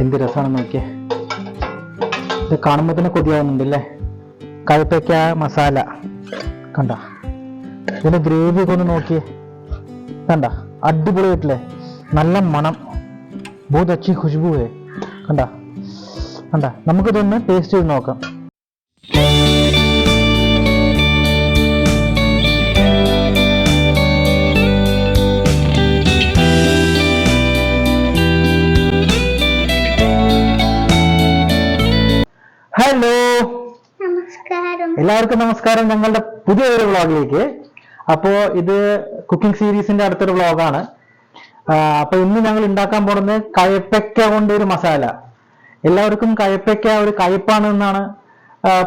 എന്ത് രസമാണ് നോക്കിയേ. ഇത് കാണുമ്പോൾ തന്നെ കൊതിയാവുന്നുണ്ട് അല്ലേ കഴുപ്പയ്ക്ക മസാല. കണ്ട? ഇതിന്റെ ഗ്രേവി ഒക്കെ ഒന്ന് നോക്കിയേ. കണ്ട? അടിപൊളിയായിട്ടില്ലേ നല്ല മണം. ബഹുത് അച്ചി ഖുശ്ബു ഹേ കണ്ട? കണ്ട? നമുക്കിതൊന്ന് ടേസ്റ്റ് ചെയ്ത് നോക്കാം. എല്ലാവർക്കും നമസ്കാരം. ഞങ്ങളുടെ പുതിയ ഒരു വ്ളോഗിലേക്ക്. അപ്പോ ഇത് കുക്കിംഗ് സീരീസിന്റെ അടുത്തൊരു വ്ളോഗാണ്. അപ്പൊ ഇന്ന് ഞങ്ങൾ ഉണ്ടാക്കാൻ പോകുന്നത് കയപ്പയ്ക്ക കൊണ്ട് ഒരു മസാല. എല്ലാവർക്കും കയപ്പയ്ക്ക ഒരു കയ്പ്പാണ് എന്നാണ്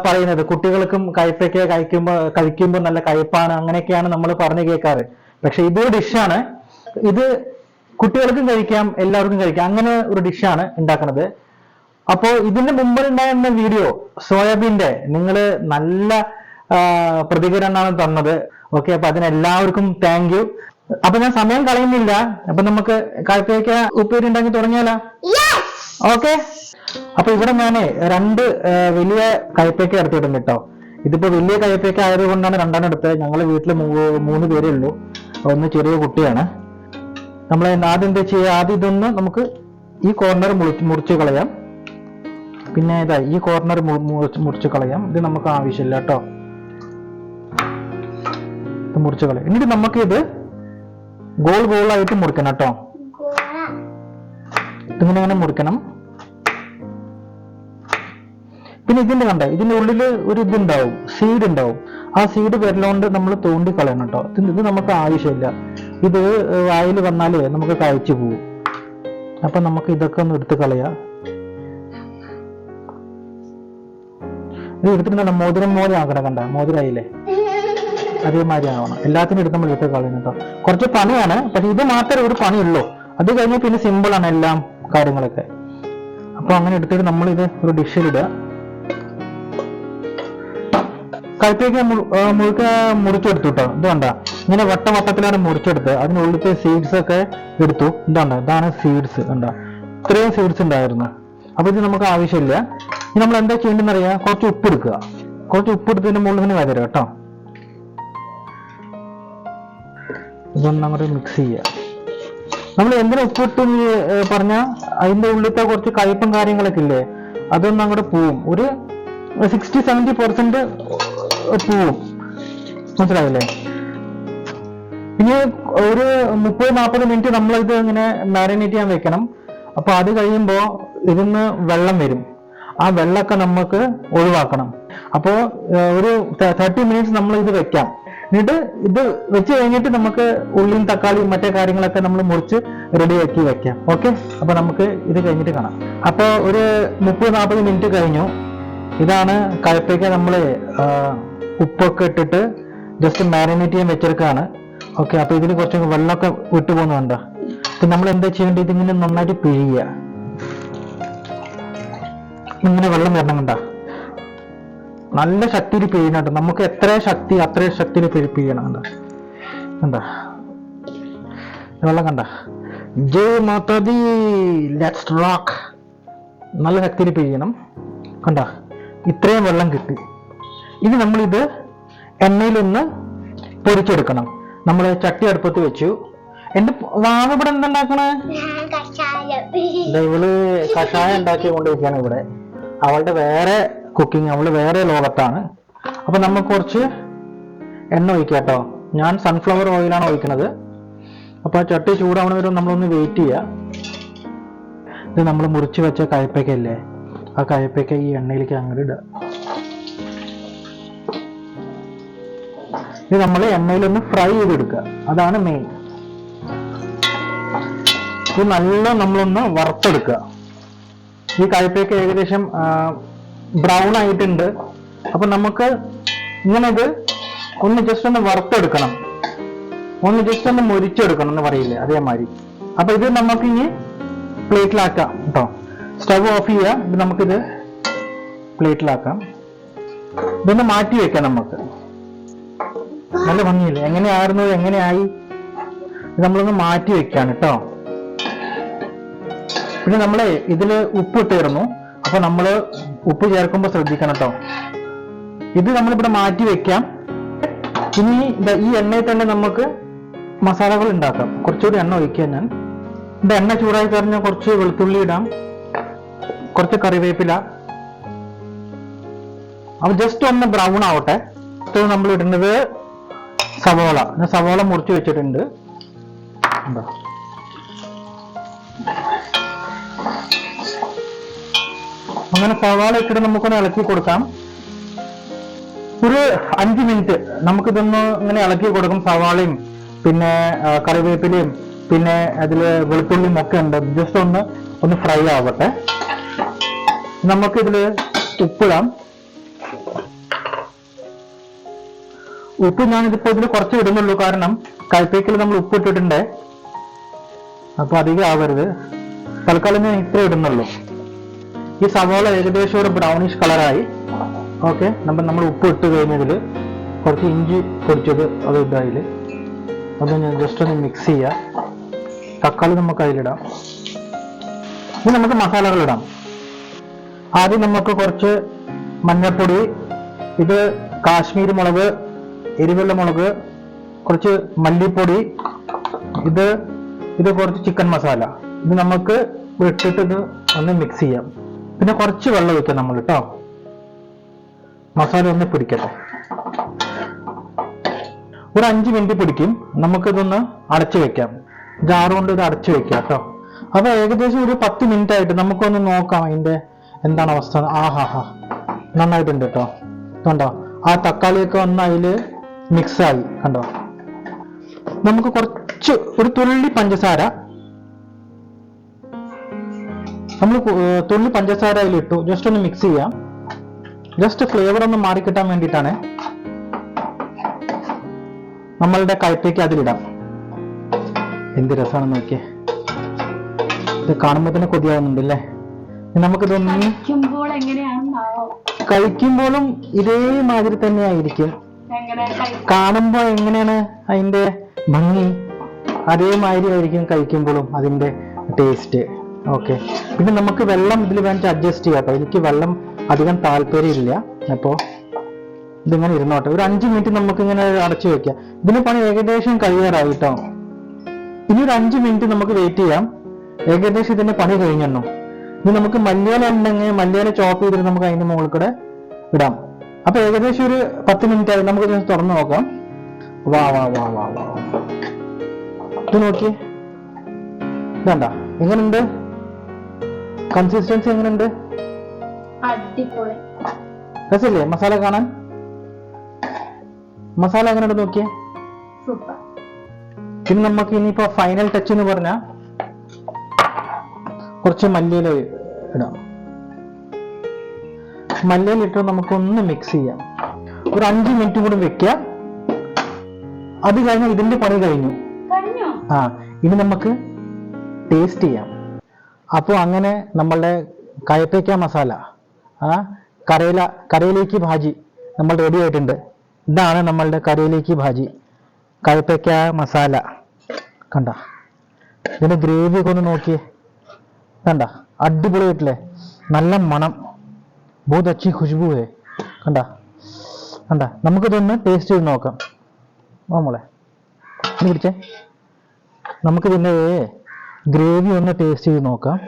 പറയുന്നത്. കുട്ടികൾക്കും കയപ്പയ്ക്ക കഴിക്കുമ്പോ കഴിക്കുമ്പോൾ നല്ല കയ്പ്പാണ് അങ്ങനെയൊക്കെയാണ് നമ്മൾ പറഞ്ഞു കേൾക്കാറ്. പക്ഷെ ഇതൊരു ഡിഷാണ്. ഇത് കുട്ടികൾക്കും കഴിക്കാം എല്ലാവർക്കും കഴിക്കാം. അങ്ങനെ ഒരു ഡിഷാണ് ഉണ്ടാക്കുന്നത്. അപ്പോ ഇതിന് മുമ്പ് ഉണ്ടായിരുന്ന വീഡിയോ സോയാബീന്റെ നിങ്ങൾ നല്ല പ്രതികരണമാണ് തന്നത്. ഓക്കെ അപ്പൊ അതിനെല്ലാവർക്കും താങ്ക് യു അപ്പൊ ഞാൻ സമയം കളയുന്നില്ല. അപ്പൊ നമുക്ക് കാഴ്ചയ്ക്ക് ഉപ്പേരി ഉണ്ടാക്കി തുടങ്ങിയാലോ? ഓക്കെ. അപ്പൊ ഇവിടെ ഞാൻ രണ്ട് വലിയ കയ്പേക്ക എടുത്തിട്ടുണ്ട് കേട്ടോ. ഇതിപ്പോ വലിയ കയ്പേക്ക ആയതുകൊണ്ടാണ് രണ്ടെണ്ണം എടുത്തത്. ഞങ്ങളെ വീട്ടിൽ മൂന്ന് പേരേ ഉള്ളൂ. ഒന്ന് ചെറിയ കുട്ടിയാണ്. നമ്മൾ ആദ്യം എന്താ ചെയ്യുക? ആദ്യം ഇതൊന്ന് നമുക്ക് ഈ കോർണർ മുറിച്ച് കളയാം. പിന്നെ ഇതാ ഈ കോർണർ മുറിച്ച് കളയാം. ഇത് നമുക്ക് ആവശ്യമില്ല കേട്ടോ ഇത് മുറിച്ച് കളയാം. എന്നിട്ട് നമുക്ക് ഇത് ഗോൾ ഗോളായിട്ട് മുറിക്കണം കേട്ടോ ഇതിങ്ങനെ ഇങ്ങനെ മുറിക്കണം. പിന്നെ ഇതിന്റെ കണ്ട ഇതിന്റെ ഉള്ളിൽ ഒരു ഇതുണ്ടാവും സീഡ് ഉണ്ടാവും. ആ സീഡ് വരലോണ്ട് നമ്മൾ തോണ്ടി കളയണം കേട്ടോ ഇത് നമുക്ക് ആവശ്യമില്ല. ഇത് വായിൽ വന്നാലേ നമുക്ക് കഴിച്ചു പോകും അപ്പൊ നമുക്ക് ഇതൊക്കെ ഒന്ന് എടുത്ത് കളയാം. ഇത് എടുത്തിട്ടുണ്ട മോതിരം പോലെ ആകട കണ്ട? മോതിരായില്ലേ? അതേമാതിരി ആവണം. എല്ലാത്തിനും എടുത്ത് നമ്മൾ എടുത്ത് കളയണം കേട്ടോ കുറച്ച് പണിയാണ് പക്ഷെ ഇത് മാത്രമേ ഒരു പണിയുള്ളൂ. അത് കഴിഞ്ഞാൽ പിന്നെ സിമ്പിൾ ആണ് എല്ലാം കാര്യങ്ങളൊക്കെ. അപ്പൊ അങ്ങനെ എടുത്തിട്ട് നമ്മൾ ഇത് ഒരു ഡിഷിലിടുക കഴുത്തേക്ക് മുഴുക്ക മുറിച്ചെടുത്തു കേട്ടോ. ഇത് കണ്ട? ഇങ്ങനെ വട്ട വട്ടത്തിലാണ് മുറിച്ചെടുത്ത് അതിനുള്ളിലത്തെ സീഡ്സ് ഒക്കെ എടുത്തു. ഇതാണ് ഇതാണ് സീഡ്സ് കണ്ട? ഇത്രയും സീഡ്സ് ഉണ്ടായിരുന്നു. അപ്പൊ ഇത് നമുക്ക് ആവശ്യമില്ല. ഇനി നമ്മൾ എന്താ ചെയ്യേണ്ടതെന്ന് അറിയാം? കുറച്ച് ഉപ്പ് എടുക്കുക. കുറച്ച് ഉപ്പ് എടുത്തതിന്റെ മുകളിൽ തന്നെ വതരുക കേട്ടോ. ഇതൊന്നും അങ്ങോട്ട് മിക്സ് ചെയ്യുക. നമ്മൾ എന്തിനാ എന്ന് പറഞ്ഞ? അതിന്റെ ഉള്ളിലത്തെ കുറച്ച് കയ്പും കാര്യങ്ങളൊക്കെ ഇല്ലേ? അതൊന്നും അങ്ങോട്ട് പോവും. ഒരു സിക്സ്റ്റി സെവന്റി പെർസെന്റ് പോവും. മനസ്സിലായില്ലേ? ഇനി ഒരു മുപ്പത് നാൽപ്പത് മിനിറ്റ് നമ്മൾ ഇത് ഇങ്ങനെ മാരിനേറ്റ് ചെയ്യാൻ വെക്കണം. അപ്പൊ അത് കഴിയുമ്പോ ഇതിന്ന് വെള്ളം വരും. ആ വെള്ളമൊക്കെ നമുക്ക് ഒഴിവാക്കണം. അപ്പോ ഒരു തേർട്ടി മിനിറ്റ്സ് നമ്മൾ ഇത് വെക്കാം. എന്നിട്ട് ഇത് വെച്ച് കഴിഞ്ഞിട്ട് നമുക്ക് ഉള്ളിയും തക്കാളിയും മറ്റേ കാര്യങ്ങളൊക്കെ നമ്മൾ മുറിച്ച് റെഡിയാക്കി വെക്കാം. ഓക്കെ? അപ്പൊ നമുക്ക് ഇത് കഴിഞ്ഞിട്ട് കാണാം. അപ്പോൾ ഒരു മുപ്പത് നാൽപ്പത് മിനിറ്റ് കഴിഞ്ഞു. ഇതാണ് കഴപ്പയ്ക്ക നമ്മൾ ഉപ്പൊക്കെ ഇട്ടിട്ട് ജസ്റ്റ് മാരിനേറ്റ് ചെയ്യാൻ വെച്ചെടുക്കാണ്. ഓക്കെ? അപ്പൊ ഇതിന് കുറച്ച് വെള്ളമൊക്കെ വിട്ടു പോകുന്നുണ്ട്. അപ്പൊ നമ്മൾ എന്താ ചെയ്യേണ്ടത്? ഇതിങ്ങനെ നന്നായിട്ട് പിഴിയുക. ഇങ്ങനെ വെള്ളം വരണം കണ്ട. നല്ല ശക്തിയിൽ കേട്ടോ നമുക്ക് എത്ര ശക്തി അത്രയും ശക്തിയിൽ പിഴിയണം കണ്ട. കണ്ട. വെള്ളം കണ്ട. ജയ് മാതാദി ലെറ്റ്സ് റോക്ക് നല്ല ശക്തിയിൽ പിഴിയണം കണ്ട. ഇത്രയും വെള്ളം കിട്ടി. ഇനി നമ്മളിത് എണ്ണയിലൊന്ന് പൊരിച്ചെടുക്കണം. നമ്മൾ ചട്ടി അടുപ്പത്ത് വെച്ചു. എന്റെ വാവ ഇവിടെ എന്തുണ്ടാക്കണേ? ഇവൾ കഷായം ഉണ്ടാക്കി കൊണ്ടിരിക്കുകയാണ് ഇവിടെ. അവളുടെ വേറെ കുക്കിംഗ് അവൾ വേറെ ലോകത്താണ്. അപ്പൊ നമ്മൾ കുറച്ച് എണ്ണ ഒഴിക്കാം കേട്ടോ. ഞാൻ സൺഫ്ലവർ ഓയിലാണ് ഒഴിക്കുന്നത്. അപ്പൊ ആ ചട്ടി ചൂടാവണ വരെ നമ്മളൊന്ന് വെയിറ്റ് ചെയ്യുക. ഇത് നമ്മൾ മുറിച്ച് വെച്ച കയ്പയ്ക്കല്ലേ ആ കയപ്പയ്ക്ക ഈ എണ്ണയിലേക്ക് അങ്ങോട്ട് ഇടുക. ഇത് നമ്മൾ എണ്ണയിലൊന്ന് ഫ്രൈ ചെയ്തെടുക്കുക. അതാണ് മെയിൻ ഇത് നല്ല നമ്മളൊന്ന് വറുത്തെടുക്കുക. ഈ കായ്പയൊക്കെ ഏകദേശം ബ്രൗൺ ആയിട്ടുണ്ട്. അപ്പൊ നമുക്ക് ഇങ്ങനെ ഇത് ഒന്ന് ജസ്റ്റ് ഒന്ന് വറുത്തെടുക്കണം. ഒന്ന് ജസ്റ്റ് ഒന്ന് മുരിച്ചെടുക്കണം എന്ന് പറയില്ലേ അതേമാതിരി. അപ്പൊ ഇത് നമുക്ക് ഇനി പ്ലേറ്റിലാക്കാം കേട്ടോ സ്റ്റവ് ഓഫ് ചെയ്യുക ഇത് നമുക്കിത് പ്ലേറ്റിലാക്കാം. ഇതൊന്ന് മാറ്റി വെക്കാം നമുക്ക്. നല്ല ഭംഗിയില്ലേ? എങ്ങനെയായിരുന്നു? എങ്ങനെയായി? നമ്മളൊന്ന് മാറ്റി വെക്കാണ് കേട്ടോ പിന്നെ നമ്മൾ ഇതിൽ ഉപ്പ് ഇട്ടിരുന്നു അപ്പൊ നമ്മൾ ഉപ്പ് ചേർക്കുമ്പോൾ ശ്രദ്ധിക്കണം കേട്ടോ ഇത് നമ്മളിവിടെ മാറ്റി വെക്കാം. ഇനി ഈ എണ്ണയിൽ തന്നെ നമുക്ക് മസാലകൾ ഉണ്ടാക്കാം. കുറച്ചുകൂടി എണ്ണ ഒഴിക്കാം ഞാൻ. ഇത് എണ്ണ ചൂടായി കഴിഞ്ഞാൽ കുറച്ച് വെളുത്തുള്ളി ഇടാം. കുറച്ച് കറിവേപ്പില. അപ്പൊ ജസ്റ്റ് ഒന്ന് ബ്രൗൺ ആവട്ടെ. അടുത്തത് നമ്മൾ ഇടുന്നത് സവോള. സവോള മുറിച്ച് വെച്ചിട്ടുണ്ട്. ഉണ്ടോ? അങ്ങനെ സവാള ഇട്ടിട്ട് നമുക്കൊന്ന് ഇളക്കി കൊടുക്കാം. ഒരു അഞ്ച് മിനിറ്റ് നമുക്കിതൊന്ന് ഇങ്ങനെ ഇളക്കി കൊടുക്കും സവാളയും പിന്നെ കറിവേപ്പിലയും പിന്നെ അതിൽ വെളുത്തുള്ളിയും ഒക്കെ ഉണ്ട്. ജസ്റ്റ് ഒന്ന് ഒന്ന് ഫ്രൈ ആവട്ടെ. നമുക്കിതിൽ ഉപ്പിടാം. ഉപ്പ് ഞാനിതിപ്പോ ഇതിൽ കുറച്ച് ഇടുന്നുള്ളൂ. കാരണം കൈപ്പേക്കിൽ നമ്മൾ ഉപ്പ് ഇട്ടിട്ടുണ്ട് അപ്പൊ അധികം ആവരുത്. തൽക്കാലം ഞാൻ ഇത്ര ഇടുന്നുള്ളൂ. ഈ സവോള ഏകദേശം ഒരു ബ്രൗണിഷ് കളറായി ഓക്കെ നമ്മൾ നമ്മൾ ഉപ്പ് ഇട്ട് കഴിഞ്ഞതിൽ കുറച്ച് ഇഞ്ചി പൊടിച്ചത് അത് ഇതായി അത് ഞാൻ ജസ്റ്റ് ഒന്ന് മിക്സ് ചെയ്യാം. തക്കാളി നമുക്ക് അതിലിടാം. ഇനി നമുക്ക് മസാലകൾ ഇടാം. ആദ്യം നമുക്ക് കുറച്ച് മഞ്ഞൾപ്പൊടി ഇത് കാശ്മീരി മുളക് എരിവെള്ള മുളക് കുറച്ച് മല്ലിപ്പൊടി ഇത് ഇത് കുറച്ച് ചിക്കൻ മസാല ഇത് നമുക്ക് ഇട്ടിട്ട് ഒന്ന് മിക്സ് ചെയ്യാം. പിന്നെ കുറച്ച് വെള്ളം ഒഴിക്കാം നമ്മൾ കേട്ടോ മസാല ഒന്ന് പിടിക്കട്ടെ. ഒരു അഞ്ച് മിനിറ്റ് പിടിക്കും. നമുക്കിതൊന്ന് അടച്ചു വെക്കാം. ജാറ് കൊണ്ട് ഇത് അടച്ചു വെക്കാം കേട്ടോ അപ്പൊ ഏകദേശം ഒരു പത്ത് മിനിറ്റ് ആയിട്ട് നമുക്കൊന്ന് നോക്കാം അതിന്റെ എന്താണ് അവസ്ഥ. ആഹാ ഹാ നന്നായിട്ടുണ്ട് കേട്ടോ കണ്ടോ? ആ തക്കാളിയൊക്കെ ഒന്ന് അതിൽ മിക്സായി കണ്ടോ? നമുക്ക് കുറച്ച് ഒരു തുള്ളി പഞ്ചസാര നമ്മൾ തുള്ളി പഞ്ചസാര അതിലിട്ടു. ജസ്റ്റ് ഒന്ന് മിക്സ് ചെയ്യാം. ജസ്റ്റ് ഫ്ലേവർ ഒന്ന് മാറിക്കിട്ടാൻ വേണ്ടിയിട്ടാണ് നമ്മളുടെ കയ്പയ്ക്ക് അതിലിടാം. എന്ത് രസമാണ് നോക്കിയേ. ഇത് കാണുമ്പോൾ തന്നെ കൊതിയാവുന്നുണ്ട് അല്ലേ ഇനി നമുക്കിതൊന്ന് കഴിക്കുമ്പോഴും ഇതേമാതിരി തന്നെ ആയിരിക്കും. എങ്ങനെ കഴി- കാണുമ്പോ എങ്ങനെയാണ് അതിന്റെ ഭംഗി? അതേമാതിരി ആയിരിക്കും കഴിക്കുമ്പോഴും അതിന്റെ ടേസ്റ്റ് ഓക്കെ പിന്നെ നമുക്ക് വെള്ളം ഇതിൽ വേണ്ടി അഡ്ജസ്റ്റ് ചെയ്യാം കേട്ടോ എനിക്ക് വെള്ളം അധികം താല്പര്യമില്ല. അപ്പോ ഇതിങ്ങനെ ഇരുന്നോട്ടെ. ഒരു അഞ്ച് മിനിറ്റ് നമുക്ക് ഇങ്ങനെ അടച്ചു വെക്കാം. ഇതിന് പണി ഏകദേശം കഴിയാറായി കേട്ടോ ഇനി ഒരു അഞ്ച് മിനിറ്റ് നമുക്ക് വെയിറ്റ് ചെയ്യാം. ഏകദേശം ഇതിന്റെ പണി കഴിഞ്ഞെണ്ണു. ഇനി നമുക്ക് മല്ലിയില ഉണ്ടെങ്കിൽ മല്ലിയില ചോപ്പ് ചെയ്തിട്ട് നമുക്ക് അതിന്റെ മുകളിൽ കൂടെ ഇടാം. അപ്പൊ ഏകദേശം ഒരു പത്ത് മിനിറ്റ് ആയി. നമുക്ക് തുറന്നു നോക്കാം. വാ വാ വാ വാ വാ. ഇത് നോക്കിയേ. ഇതണ്ട. എങ്ങനുണ്ട്? കൺസിസ്റ്റൻസി എങ്ങനെയുണ്ട് അടിപൊളി. രസമില്ലേ? മസാല കാണാൻ? മസാല എങ്ങനെയുണ്ട് നോക്കിയേ? സൂപ്പർ. പിന്നെ നമുക്ക് ഇനിയിപ്പോ ഫൈനൽ ടച്ച് എന്ന് പറഞ്ഞ കുറച്ച് മല്ലിയില ഇടാം. മല്ലിയില ഇട്ട് നമുക്കൊന്ന് മിക്സ് ചെയ്യാം. ഒരു അഞ്ച് മിനിറ്റ് കൂടി വെക്കുക അത് കഴിഞ്ഞാൽ ഇതിന്റെ പണി കഴിഞ്ഞു. ആ ഇനി നമുക്ക് ടേസ്റ്റ് ചെയ്യാം. അപ്പോൾ അങ്ങനെ നമ്മളുടെ കയപ്പയ്ക്ക മസാല കരയില കരയിലേക്ക് ഭാജി നമ്മൾ റെഡി ആയിട്ടുണ്ട്. ഇതാണ് നമ്മളുടെ കരയിലേക്ക് ഭാജി. കയപ്പയ്ക്ക മസാല. കണ്ട? ഇതിന് ഗ്രേവി ഒക്കെ ഒന്ന് നോക്കിയേ. കണ്ട? അടിപൊളിയായിട്ടില്ലേ നല്ല മണം. ബഹുത് അച്ചി ഖുശ്ബു ഹേ കണ്ട? കണ്ട? നമുക്കിതൊന്ന് ടേസ്റ്റ് ചെയ്ത് നോക്കാം. നമ്മളെ മോളെ. പിടിച്ചേ. നമുക്ക് ഇതിന്റെ ഗ്രേവി ഒന്ന് ടേസ്റ്റ് ചെയ്ത് നോക്കാം.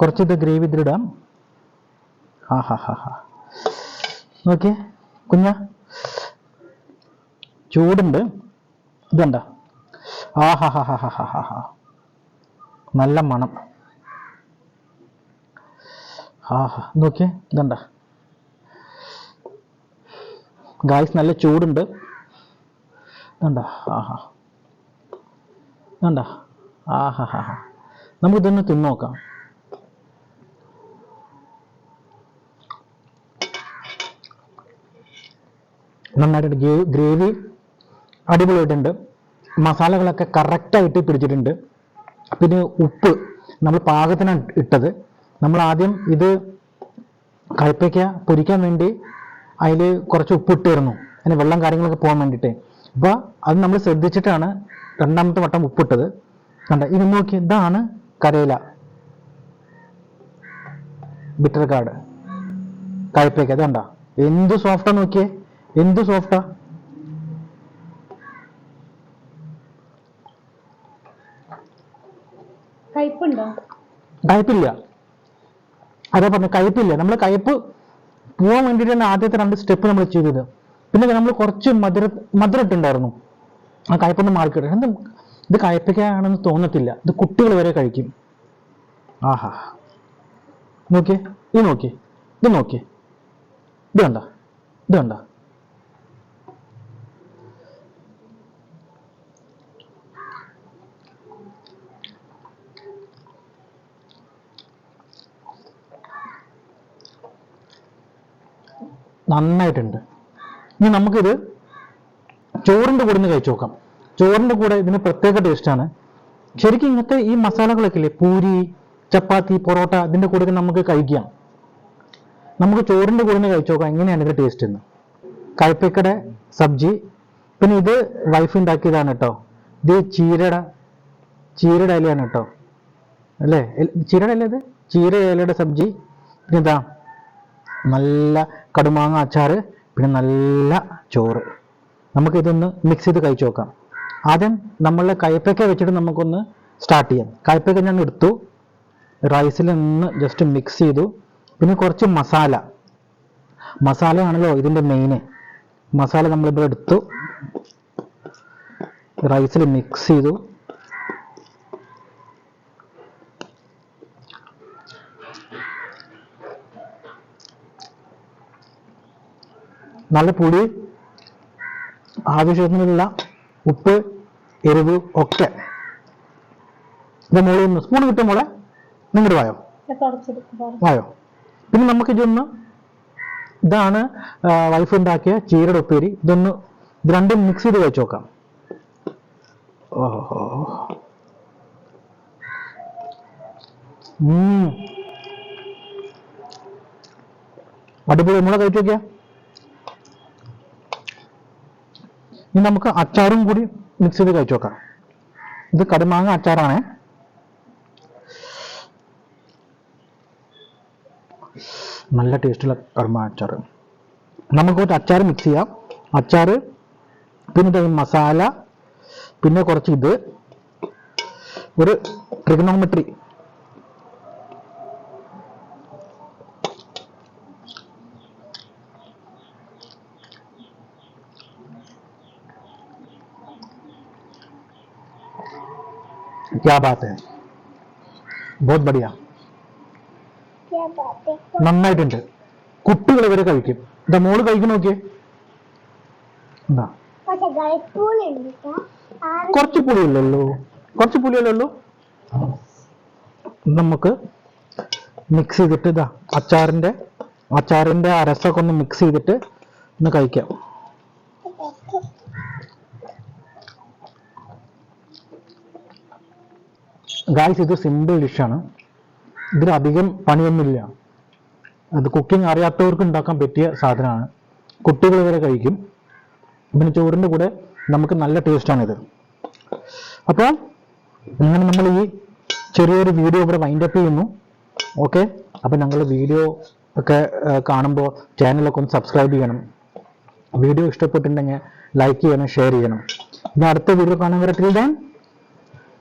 കുറച്ചിത് ഗ്രേവി ഇതിലിടാം ആ ഹാ ഹാ ഹാ നോക്കിയേ കുഞ്ഞ. ചൂടുണ്ട്. ഇതുണ്ട ആ ഹാ ഹാ ഹാ ഹാ ഹാ ഹാ നല്ല മണം. ആ ഹാ നോക്കിയേ ഇതുണ്ട ഗായ്സ് നല്ല ചൂടുണ്ട്. ഇതുണ്ട ആഹാ ഹാ ആ ഹാ ഹാ ഹാ നമുക്കിതൊന്ന് തിന്നോക്കാം. നന്നായിട്ട് ഗ്രേവി അടിപൊളിയായിട്ടുണ്ട്. മസാലകളൊക്കെ കറക്റ്റായിട്ട് പിടിച്ചിട്ടുണ്ട്. പിന്നെ ഉപ്പ് നമ്മൾ പാകത്തിനാണ് ഇട്ടത്. നമ്മൾ ആദ്യം ഇത് കയ്പയ്ക്ക പൊരിക്കാൻ വേണ്ടി അതിൽ കുറച്ച് ഉപ്പ് ഇട്ടിരുന്നു അതിന് വെള്ളം കാര്യങ്ങളൊക്കെ പോകാൻ വേണ്ടിയിട്ട്. അപ്പോൾ അത് നമ്മൾ ശ്രദ്ധിച്ചിട്ടാണ് രണ്ടാമത്തെ വട്ടം ഉപ്പിട്ടത് കണ്ട? ഇത് നോക്കി ഇതാണ് കരയില. ബിറ്റർ കാർഡ് കയ്പയ്ക്ക അതുകൊണ്ടാ എന്ത് സോഫ്റ്റാ നോക്കിയേ? എന്ത് സോഫ്റ്റാ കയ്പില്ല അതാ പറഞ്ഞു കയ്പില്ല നമ്മൾ കയ്പ് പോവാൻ വേണ്ടിയിട്ടാണ് ആദ്യത്തെ രണ്ട് സ്റ്റെപ്പ് നമ്മൾ ചെയ്തത്. പിന്നെ നമ്മൾ കുറച്ച് മധുര മധുരം ഇട്ടുണ്ടായിരുന്നു. ആ കയ്പൊന്ന് മാറിക്കിട്ടും എന്ത് ഇത് കഴിപ്പിക്കാനാണെന്ന് തോന്നത്തില്ല. ഇത് കുട്ടികൾ വരെ കഴിക്കും. ആഹാ. നോക്കിയേ. ഇത് നോക്കിയേ. ഇത് നോക്കിയേ. ഇത് കണ്ട? ഇത് കണ്ട? നന്നായിട്ടുണ്ട്. ഇനി നമുക്കിത് ചോറിന്റെ കൂടെ ഒന്ന് കഴിച്ചു നോക്കാം. ചോറിന്റെ കൂടെ ഇതിന് പ്രത്യേക ടേസ്റ്റാണ് ശരിക്കും ഇങ്ങനത്തെ ഈ മസാലകളൊക്കെ ഇല്ലേ പൂരി ചപ്പാത്തി പൊറോട്ട ഇതിന്റെ കൂടെ നമുക്ക് കഴിക്കാം. നമുക്ക് ചോറിന്റെ കൂടെ കഴിച്ചു നോക്കാം എങ്ങനെയാണ് ഇതിന്റെ ടേസ്റ്റ് എന്ന്. കയ്പക്കട സബ്ജി പിന്നെ ഇത് വൈഫ് ഉണ്ടാക്കിയതാണ് കേട്ടോ. ഇത് ചീരട ചീരയുടെ ഇലയാണ് കേട്ടോ. അല്ലേ? ചീരട ഇല ഇത് ചീര ഇലയുടെ സബ്ജി. പിന്നെ ഇതാ നല്ല കടുമാങ്ങ അച്ചാറ് പിന്നെ നല്ല ചോറ്. നമുക്കിതൊന്ന് മിക്സ് ചെയ്ത് കഴിച്ചു നോക്കാം. ആദ്യം നമ്മൾ കയ്പയ്ക്ക വെച്ചിട്ട് നമുക്കൊന്ന് സ്റ്റാർട്ട് ചെയ്യാം. കയ്പയ്ക്ക ഞാൻ എടുത്തു. റൈസിൽ നിന്ന് ജസ്റ്റ് മിക്സ് ചെയ്തു. പിന്നെ കുറച്ച് മസാല മസാലയാണല്ലോ ഇതിന്റെ മെയിന് മസാല നമ്മളിവിടെ എടുത്തു. റൈസിൽ മിക്സ് ചെയ്തു. നല്ല പൊടി ആവശ്യത്തിനുള്ള ഉപ്പ്. എരിവ് ഒക്കെ. ഇത് മോളിൽ നിന്ന് സ്പൂൺ കിട്ടും മോളെ നിങ്ങളുടെ വായോ? വായോ? പിന്നെ നമുക്ക് ഇതൊന്ന് ഇതാണ് വൈഫ് ഉണ്ടാക്കിയ ചീരയുടെ ഉപ്പേരി. ഇതൊന്ന് ഇത് രണ്ടും മിക്സ് ചെയ്ത് വെച്ച് നോക്കാം. ഓഹോ. അടിപൊളി. നമ്മളെ കഴിച്ചു നോക്കിയാ. ഇനി നമുക്ക് അച്ചാറും കൂടി മിക്സ് ചെയ്ത് കഴിച്ചു നോക്കാം. ഇത് കടുമാങ്ങ അച്ചാറാണ്. നല്ല ടേസ്റ്റുള്ള കടുമാങ്ങ അച്ചാർ നമുക്ക് കുറച്ച് അച്ചാർ മിക്സ് ചെയ്യാം. അച്ചാർ പിന്നെ മസാല പിന്നെ കുറച്ച് ഇത്. ഒരു ട്രിഗണോമെട്രി क्या बात है बहुत बढ़िया क्या बात है നന്നായിട്ടുണ്ട് കുട്ടികൾ വരെ കഴിക്കും ഇതാ മോള് കഴിക്കും നോക്കിയേ എന്താ പക്ഷെ ഗൾപ്പൂലുണ്ട് ആറ് കുറച്ച് പുളിയല്ലല്ലോ കുറച്ച് പുളിയല്ലല്ലോ നമുക്ക് മിക്സ് ചെയ്തിട്ട് ഇതാ അച്ചാറിന്റെ അച്ചാറിന്റെ ആ രസമൊക്കെ ഒന്ന് മിക്സ് ചെയ്തിട്ട് ഒന്ന് കഴിക്കാം ഗായ്സ് ഇത് സിമ്പിൾ ഡിഷാണ് ഇതിലധികം പണിയൊന്നുമില്ല. അത് കുക്കിംഗ് അറിയാത്തവർക്ക് ഉണ്ടാക്കാൻ പറ്റിയ സാധനമാണ്. കുട്ടികൾ വരെ കഴിക്കും. പിന്നെ ചോറിന്റെ കൂടെ നമുക്ക് നല്ല ടേസ്റ്റാണിത് അപ്പോൾ ഇങ്ങനെ നമ്മൾ ഈ ചെറിയൊരു വീഡിയോ ഇവിടെ വൈൻഡ് അപ്പ് ചെയ്യുന്നു. ഓക്കെ അപ്പോൾ ഞങ്ങൾ വീഡിയോ ഒക്കെ കാണുമ്പോൾ ചാനലൊക്കെ ഒന്ന് സബ്സ്ക്രൈബ് ചെയ്യണം. വീഡിയോ ഇഷ്ടപ്പെട്ടിട്ടുണ്ടെങ്കിൽ ലൈക്ക് ചെയ്യണം ഷെയർ ചെയ്യണം. ഇനി അടുത്ത വീഡിയോ കാണാൻ വരെ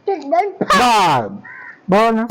Bye. Bona.